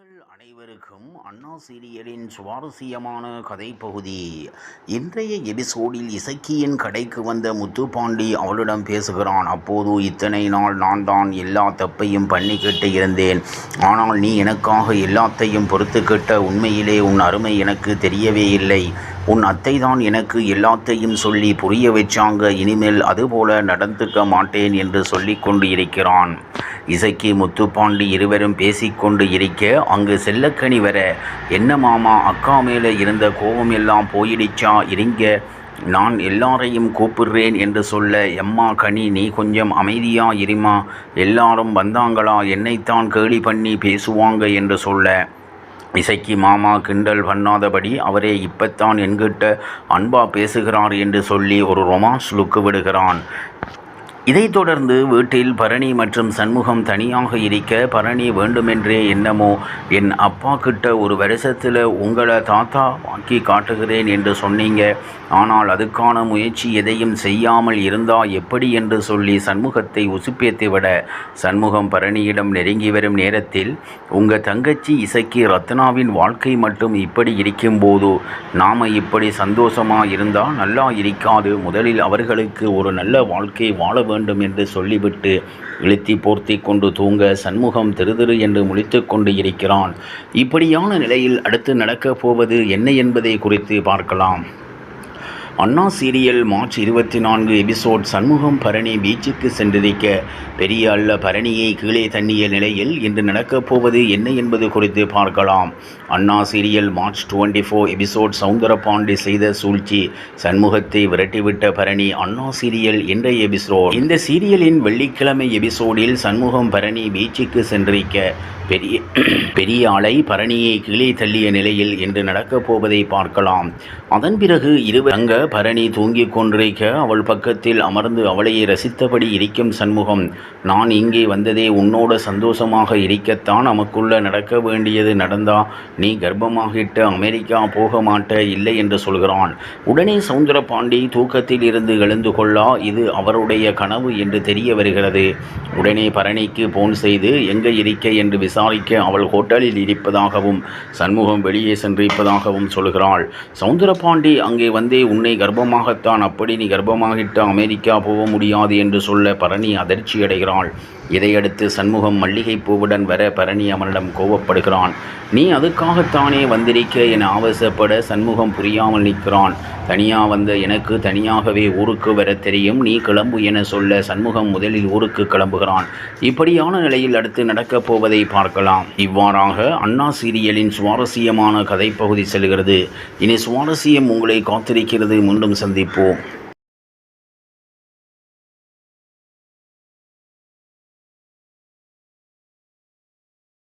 மக்கள் அனைவருக்கும் அண்ணா சீரியலின் சுவாரஸ்யமான கதைப்பகுதி. இன்றைய எபிசோடில் இசக்கியின் கடைக்கு வந்த முத்துப்பாண்டி அவளிடம் பேசுகிறான். அப்போது இத்தனை நாள் நான் தான் எல்லா தப்பையும் பண்ணிக்கிட்டு இருந்தேன். ஆனால் நீ எனக்காக எல்லாத்தையும் பொறுத்துக்கிட்ட உண்மையிலே உன் அருமை எனக்கு தெரியவே இல்லை. உன் அத்தை தான் எனக்கு எல்லாத்தையும் சொல்லி புரிய வச்சாங்க. இனிமேல் அதுபோல நடந்துக்க மாட்டேன் என்று சொல்லி கொண்டு இருக்கிறான் இசைக்கு முத்துப்பாண்டி இருவரும் பேசிக்கொண்டு இருக்க அங்கு செல்லக்கனி வர என்ன மாமா அக்கா மேலே இருந்த கோபம் எல்லாம் போயிடுச்சா? இருங்க நான் எல்லாரையும் கூப்பிடுறேன் என்று சொல்ல எம்மா கனி நீ கொஞ்சம் அமைதியா இருமா? எல்லாரும் வந்தாங்களா? என்னைத்தான் கேலி பண்ணி பேசுவாங்க என்று சொல்ல இசைக்கு மாமா கிண்டல் பண்ணாதபடி அவரே இப்பத்தான் என்கிட்ட அன்பா பேசுகிறார் என்று சொல்லி ஒரு ரொமான்ஸ் லுக்கு விடுகிறான். இதைத் தொடர்ந்து வீட்டில் பரணி மற்றும் சண்முகம் தனியாக இருக்க பரணி வேண்டுமென்றே என்னமோ என் அப்பா கிட்ட ஒரு வருஷத்தில் உங்களை தாத்தா வாக்கி காட்டுகிறேன் என்று சொன்னீங்க. ஆனால் அதுக்கான முயற்சி எதையும் செய்யாமல் இருந்தா எப்படி என்று சொல்லி சண்முகத்தை உசுப்பேத்தி விட சண்முகம் பரணியிடம் நெருங்கி வரும் நேரத்தில் உங்கள் தங்கச்சி இசைக்கு ரத்னாவின் வாழ்க்கை மட்டும் இப்படி இருக்கும்போது நாம் இப்படி சந்தோஷமாக இருந்தால் நல்லா இருக்காது. முதலில் அவர்களுக்கு ஒரு நல்ல வாழ்க்கை வாழ வேண்டும். வேண்டும் என்று சொல்லிவிட்டு இழுத்தி போர்த்தி கொண்டு தூங்க சண்முகம் திருதிரு என்று முழித்து கொண்டு இருக்கிறான். இப்படியான நிலையில் அடுத்து நடக்கப் போவது என்ன என்பதை குறித்து பார்க்கலாம். அண்ணா சீரியல் மார்ச் இருபத்தி நான்கு எபிசோட் சண்முகம் பரணி பீச்சுக்கு சென்றிருக்க பெரிய அல்ல பரணியை கீழே தண்ணிய நிலையில் இன்று நடக்கப் போவது என்ன என்பது குறித்து பார்க்கலாம். Anna serial March twenty four episode Soundarapandi செய்த சூழ்ச்சி சண்முகத்தை விரட்டிவிட்ட பரணி அண்ணா சீரியல் இன்றைய எபிசோட். இந்த சீரியலின் வெள்ளிக்கிழமை எபிசோடில் சண்முகம் பரணி பீச்சுக்கு சென்றிருக்க பெரிய பெரிய அலை பரணியை கீழே தள்ளிய நிலையில் இன்று நடக்கப் போவதை பார்க்கலாம். அதன் பிறகு இருவர் அங்க பரணி தூங்கிக் கொண்டிருக்க அவள் பக்கத்தில் அமர்ந்து அவளையே ரசித்தபடி இருக்கும் சண்முகம் நான் இங்கே வந்ததே உன்னோட சந்தோஷமாக இருக்கத்தான் நமக்குள்ள நடக்க வேண்டியது நடந்தா நீ கர்ப்பமாகிட்டு அமெரிக்கா போக மாட்ட இல்லை என்று சொல்கிறான். உடனே சவுந்தரபாண்டி தூக்கத்தில் இருந்து எழுந்து கொள்ளா இது அவருடைய கனவு என்று தெரிய வருகிறது. உடனே பரணிக்கு போன் செய்து எங்கே இருக்க? என்று விசாரிக்க அவள் ஹோட்டலில் இருப்பதாகவும் சண்முகம் வெளியே சென்றிருப்பதாகவும் சொல்கிறாள். சவுந்தரபாண்டி அங்கே வந்தே உன்னை கர்ப்பமாகத்தான் அப்படி நீ கர்ப்பமாகிட்டு அமெரிக்கா போக முடியாது என்று சொல்ல பரணி அதிர்ச்சி அடைகிறாள் இதையடுத்து சண்முகம் மல்லிகை பூவுடன் வர பரணி அவனிடம் கோவப்படுகிறான். நீ அதுக்காகத்தானே வந்திருக்க? என ஆவசப்பட சண்முகம் புரியாமல் நிற்கிறான். தனியாக வந்த எனக்கு தனியாகவே ஊருக்கு வர தெரியும். நீ கிளம்பு என சொல்ல சண்முகம் முதலில் ஊருக்கு கிளம்புகிறான். இப்படியான நிலையில் அடுத்து நடக்கப் போவதை பார்க்கலாம். இவ்வாறாக அண்ணா சீரியலின் சுவாரஸ்யமான கதைப்பகுதி செல்கிறது. இனி சுவாரஸ்யம் உங்களை காத்திருக்கிறது. மீண்டும் சந்திப்போம்.